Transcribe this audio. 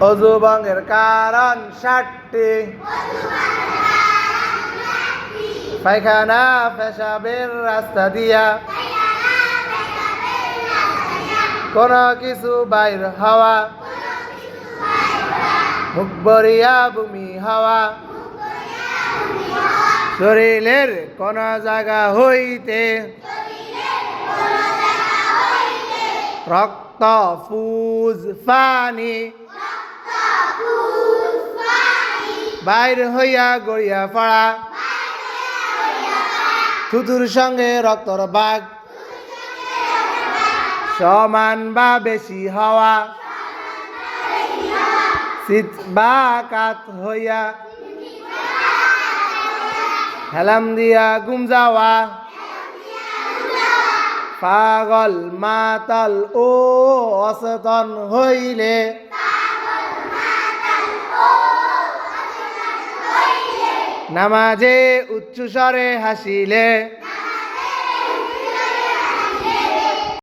অজু কারণ ষাটটি। পায়খানা পেশাবের রাস্তা দিয়া। কোন কিছু বাইর হাওয়া। মুখ বরিয়া ভূমি হাওয়া। শরীরের কোন জায়গা হইতে। রক্ত ফুজ পানি। বাইর হইয়া গড়িয়া পড়া। থুতুর সঙ্গে রক্তর বাঘ সমান বা বেশি হওয়া। শীত বা কাত হইয়া। হেলাম দিয়া গুম যাওয়া। পাগল, মাতাল ও অচেতন হইলে নামাজে উচ্চস্বরে হাসিলে।